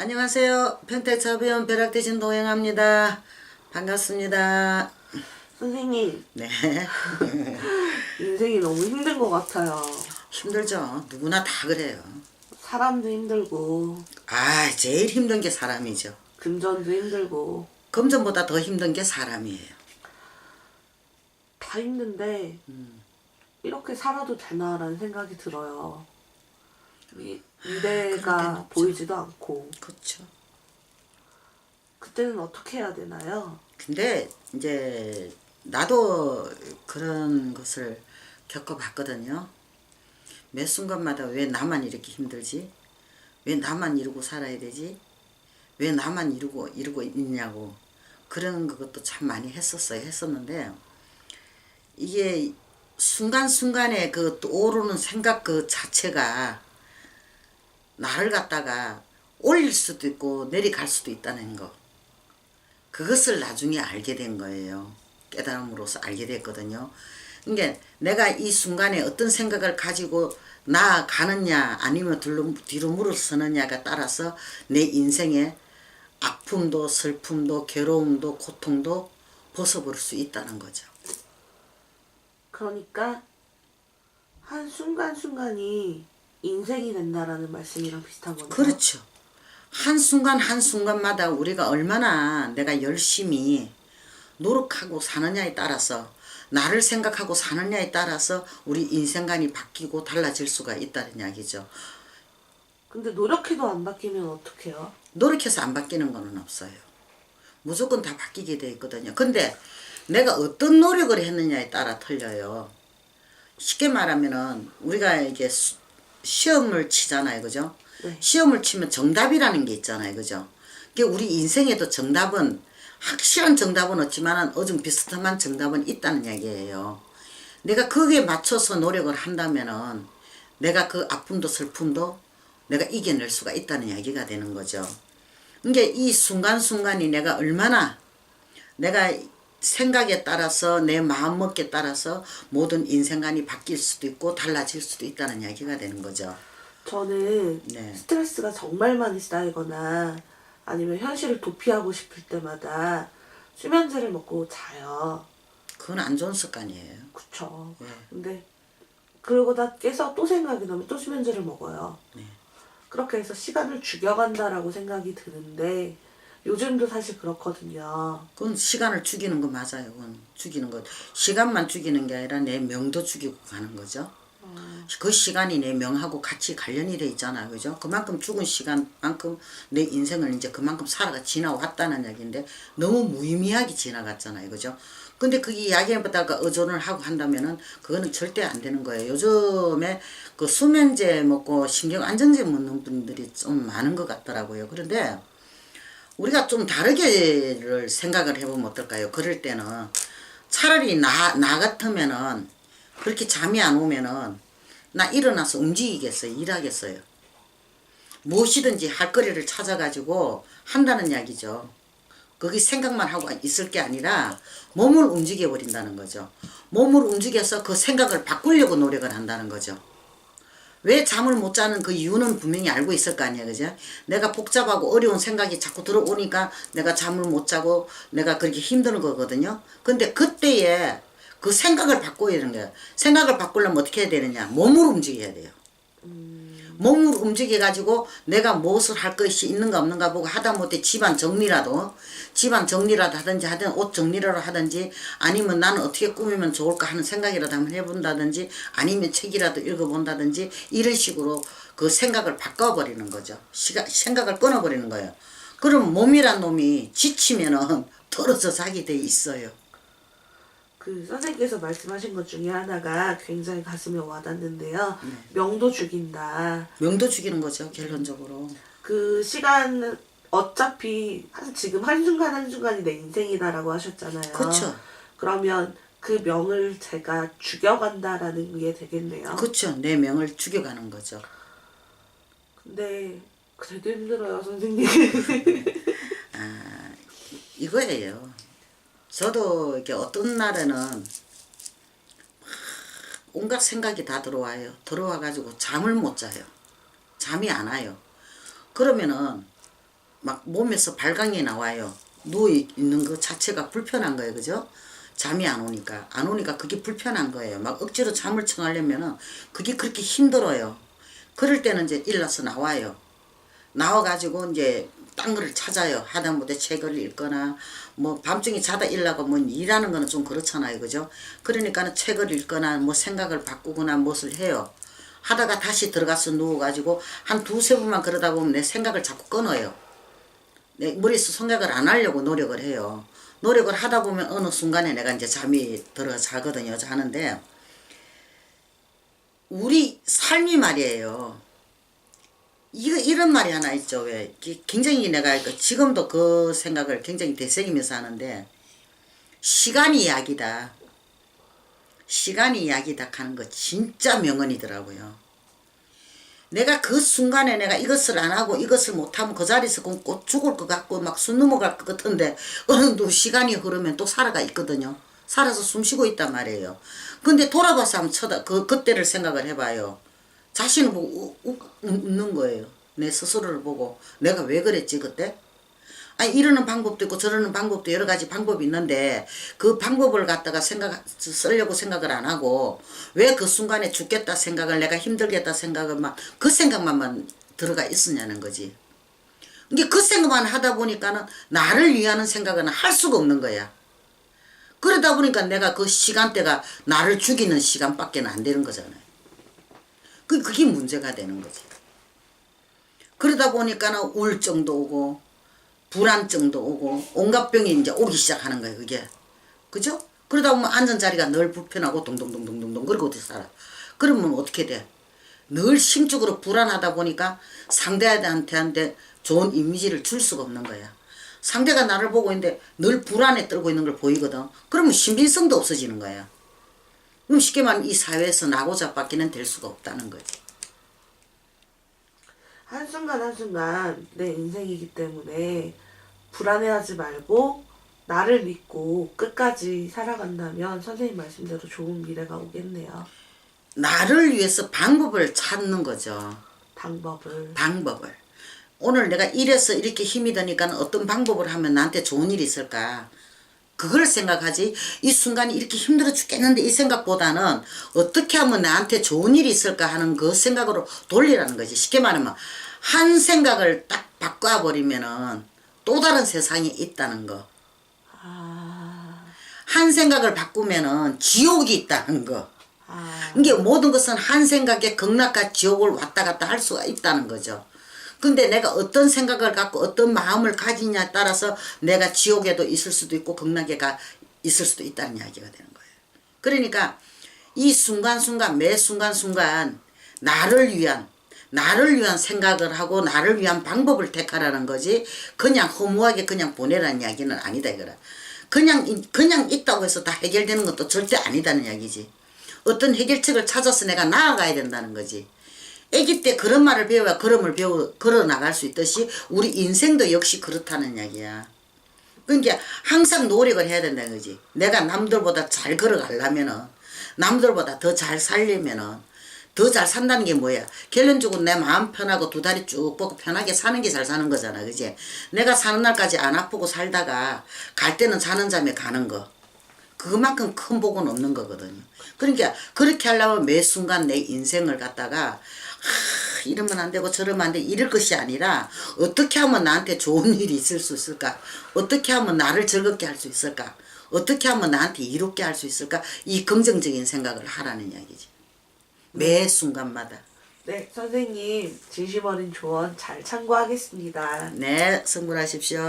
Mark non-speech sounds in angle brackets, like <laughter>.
안녕하세요. 평택차비원 벼락대신 동행합니다. 반갑습니다. 선생님, 네. <laughs> 인생이 너무 힘든 것 같아요. 힘들죠. 누구나 다 그래요. 사람도 힘들고, 아, 제일 힘든 게 사람이죠. 금전도 힘들고, 금전보다 더 힘든 게 사람이에요. 다 힘든데, 음. 이렇게 살아도 되나라는 생각이 들어요. 미래가. 보이지도 않고, 그렇죠. 그때는 어떻게 해야 되나요? 근데 이제 나도 그런 것을 겪어봤거든요. 매 순간마다 왜 나만 이렇게 힘들지? 왜 나만 이러고 살아야 되지? 왜 나만 이러고 이러고 있냐고 그런 것도 참 많이 했었어요. 했었는데 이게 순간순간에 그 오르는 생각 그 자체가 나를 갖다가 올릴 수도 있고 내려갈 수도 있다는 거. 그것을 나중에 알게 된 거예요. 깨달음으로써 알게 됐거든요. 그러니까 내가 이 순간에 어떤 생각을 가지고 나아가느냐 아니면 뒤로, 뒤로 물러서느냐가 따라서 내 인생의 아픔도 슬픔도 괴로움도 고통도 벗어버릴 수 있다는 거죠. 그러니까, 한 순간순간이 인생이 된다라는 말씀이랑 비슷한 거네요. 그렇죠. 한순간 한순간마다 우리가 얼마나 내가 열심히 노력하고 사느냐에 따라서 나를 생각하고 사느냐에 따라서 우리 인생관이 바뀌고 달라질 수가 있다는 이야기죠. 근데 노력해도 안 바뀌면 어떡해요? 노력해서 안 바뀌는 거는 없어요. 무조건 다 바뀌게 돼 있거든요. 근데 내가 어떤 노력을 했느냐에 따라 틀려요. 쉽게 말하면은 우리가 이게 수- 시험을 치잖아요. 그죠? 네. 시험을 치면 정답이라는 게 있잖아요. 그죠? 그 우리 인생에도 정답은 확실한 정답은 없지만 어좀 비슷한 정답은 있다는 이야기예요. 내가 거기에 맞춰서 노력을 한다면은 내가 그 아픔도 슬픔도 내가 이겨낼 수가 있다는 이야기가 되는 거죠. 그러니까 이 순간순간이 내가 얼마나 내가 생각에 따라서 내 마음먹기에 따라서 모든 인생관이 바뀔 수도 있고 달라질 수도 있다는 이야기가 되는 거죠. 저는 네. 스트레스가 정말 많이 쌓이거나 아니면 현실을 도피하고 싶을 때마다 수면제를 먹고 자요. 그건 안 좋은 습관이에요. 그쵸. 네. 근데 그러고다 깨서 또 생각이 나면 또 수면제를 먹어요. 네. 그렇게 해서 시간을 죽여간다라고 생각이 드는데 요즘도 사실 그렇거든요. 그건 시간을 죽이는 거 맞아요. 그건 죽이는 거. 시간만 죽이는 게 아니라 내 명도 죽이고 가는 거죠. 그 시간이 내 명하고 같이 관련이 돼 있잖아요. 그죠? 그만큼 죽은 시간만큼 내 인생을 이제 그만큼 살아가 지나왔다는 얘기인데 너무 무의미하게 지나갔잖아요. 그죠? 근데 그게 이야기에다가 의존을 하고 한다면은 그거는 절대 안 되는 거예요. 요즘에 그 수면제 먹고 신경 안정제 먹는 분들이 좀 많은 것 같더라고요. 그런데 우리가 좀 다르게를 생각을 해보면 어떨까요? 그럴 때는 차라리 나, 나 같으면은 그렇게 잠이 안 오면은 나 일어나서 움직이겠어요? 일하겠어요? 무엇이든지 할 거리를 찾아가지고 한다는 이야기죠. 거기 생각만 하고 있을 게 아니라 몸을 움직여 버린다는 거죠. 몸을 움직여서 그 생각을 바꾸려고 노력을 한다는 거죠. 왜 잠을 못 자는 그 이유는 분명히 알고 있을 거 아니야, 그죠? 내가 복잡하고 어려운 생각이 자꾸 들어오니까 내가 잠을 못 자고 내가 그렇게 힘드는 거거든요. 근데 그때에 그 생각을 바꿔야 되는 거야. 생각을 바꾸려면 어떻게 해야 되느냐? 몸을 움직여야 돼요. 몸을 움직여가지고 내가 무엇을 할 것이 있는가 없는가 보고 하다못해 집안 정리라도 집안 정리라도 하든지 하든 옷 정리라도 하든지 아니면 나는 어떻게 꾸미면 좋을까 하는 생각이라도 한번 해본다든지 아니면 책이라도 읽어본다든지 이런 식으로 그 생각을 바꿔버리는 거죠. 시가, 생각을 끊어버리는 거예요. 그럼 몸이란 놈이 지치면은 <laughs> 떨어져 자게 돼 있어요. 그 선생님께서 말씀하신 것 중에 하나가 굉장히 가슴에 와닿는데요. 네. 명도 죽인다. 명도 죽이는 거죠, 결론적으로. 그 시간 어차피 한- 지금 한순간 한순간이 내 인생이다라고 하셨잖아요. 그쵸. 그러면 그 명을 제가 죽여간다라는 게 되겠네요. 그렇죠. 내 명을 죽여가는 거죠. 근데 그래도 힘들어요, 선생님. <laughs> 이거예요. 저도 이렇게 어떤 날에는 막 온갖 생각이 다 들어와요. 들어와 가지고 잠을 못 자요. 잠이 안 와요. 그러면은 막 몸에서 발광이 나와요. 누워 있는 것 자체가 불편한 거예요, 그죠? 잠이 안 오니까 안 오니까 그게 불편한 거예요. 막 억지로 잠을 청하려면은 그게 그렇게 힘들어요. 그럴 때는 이제 일어나서 나와요. 나와가지고 이제 딴 거를 찾아요. 하다못해 책을 읽거나 뭐 밤중에 자다 일나고 뭐 일하는 거는 좀 그렇잖아요. 그죠? 그러니까는 책을 읽거나 뭐 생각을 바꾸거나 무엇을 해요. 하다가 다시 들어가서 누워가지고 한 두세 번만 그러다 보면 내 생각을 자꾸 끊어요. 내 머릿속 생각을 안 하려고 노력을 해요. 노력을 하다 보면 어느 순간에 내가 이제 잠이 들어 자거든요. 자는데 우리 삶이 말이에요. 이거 이런 말이 하나 있죠. 왜 기- 굉장히 내가 그 지금도 그 생각을 굉장히 되새기면서 하는데 시간이 약이다. 시간이 약이다 하는 거 진짜 명언이더라고요. 내가 그 순간에 내가 이것을 안 하고 이것을 못하면 그 자리에서 꼭- 꼭 죽을 것 같고 막 숨 넘어갈 것 같은데 어느 정도 시간이 흐르면 또 살아가 있거든요. 살아서 숨 쉬고 있단 말이에요. 근데 돌아봐서 한번 쳐다 그 그때를 생각을 해봐요. 자신을 보고 우- 우- 웃는 거예요. 내 스스로를 보고 내가 왜 그랬지 그때? 아니 이러는 방법도 있고 저러는 방법도 여러 가지 방법이 있는데 그 방법을 갖다가 생각 쓰려고 생각을 안 하고 왜 그 순간에 죽겠다 생각을 내가 힘들겠다 생각을 막 그 생각만 들어가 있으냐는 거지. 이게 그 생각만 하다 보니까는 나를 위하는 생각은 할 수가 없는 거야. 그러다 보니까 내가 그 시간대가 나를 죽이는 시간밖에 안 되는 거잖아요. 그 그게 문제가 되는 거지. 그러다 보니까는 우울증도 오고 불안증도 오고 온갖 병이 이제 오기 시작하는 거예요. 그게 그죠? 그러다 보면 앉은 자리가 늘 불편하고 동동동동동동 그러고 어디 살아? 그러면 어떻게 돼? 늘 심적으로 불안하다 보니까 상대한테 좋은 이미지를 줄 수가 없는 거야. 상대가 나를 보고 있는데 늘 불안에 떨고 있는 걸 보이거든. 그러면 신빙성도 없어지는 거야. 그럼 쉽게 말하면 이 사회에서 나고자밖에는 될 수가 없다는 거지. 한순간 한순간 내 인생이기 때문에 불안해하지 말고 나를 믿고 끝까지 살아간다면 선생님 말씀대로 좋은 미래가 오겠네요. 나를 위해서 방법을 찾는 거죠. 방법을. 방법을. 오늘 내가 이래서 이렇게 힘이 드니까 어떤 방법을 하면 나한테 좋은 일이 있을까? 그걸 생각하지. 이 순간이 이렇게 힘들어 죽겠는데 이 생각보다는 어떻게 하면 나한테 좋은 일이 있을까 하는 그 생각으로 돌리라는 거지. 쉽게 말하면 한 생각을 딱 바꿔버리면은 또 다른 세상이 있다는 거. 아, 한 생각을 바꾸면은 지옥이 있다는 거. 아, 이게 모든 것은 한 생각에 극락과 지옥을 왔다 갔다 할 수가 있다는 거죠. 근데 내가 어떤 생각을 갖고 어떤 마음을 가지냐에 따라서 내가 지옥에도 있을 수도 있고 극락에 가 있을 수도 있다는 이야기가 되는 거예요. 그러니까 이 순간순간 매 순간순간 나를 위한 나를 위한 생각을 하고 나를 위한 방법을 택하라는 거지 그냥 허무하게 그냥 보내라는 이야기는 아니다 이거라. 그냥 이- 그냥 있다고 해서 다 해결되는 것도 절대 아니다는 이야기지. 어떤 해결책을 찾아서 내가 나아가야 된다는 거지. 아기 때 그런 말을 배워야 걸음을 배워 걸어 나갈 수 있듯이 우리 인생도 역시 그렇다는 이야기야. 그러니까 항상 노력을 해야 된다는 거지. 내가 남들보다 잘 걸어가려면은 남들보다 더 잘 살려면은 더 잘 산다는 게 뭐야? 결론적으로 내 마음 편하고 두 다리 쭉 뻗고 편하게 사는 게 잘 사는 거잖아. 그지? 내가 사는 날까지 안 아프고 살다가 갈 때는 자는 잠에 가는 거. 그만큼 큰 복은 없는 거거든요. 그러니까 그렇게 하려면 매 순간 내 인생을 갖다가 하, 이러면 안 되고 저러면 안 돼. 이럴 것이 아니라 어떻게 하면 나한테 좋은 <laughs> 일이 있을 수 있을까? 어떻게 하면 나를 즐겁게 할 수 있을까? 어떻게 하면 나한테 이롭게 할 수 있을까? 이 긍정적인 생각을 하라는 이야기지. 매 순간마다. 네, 선생님 진심 어린 조언 잘 참고하겠습니다. 네, 성불하십시오.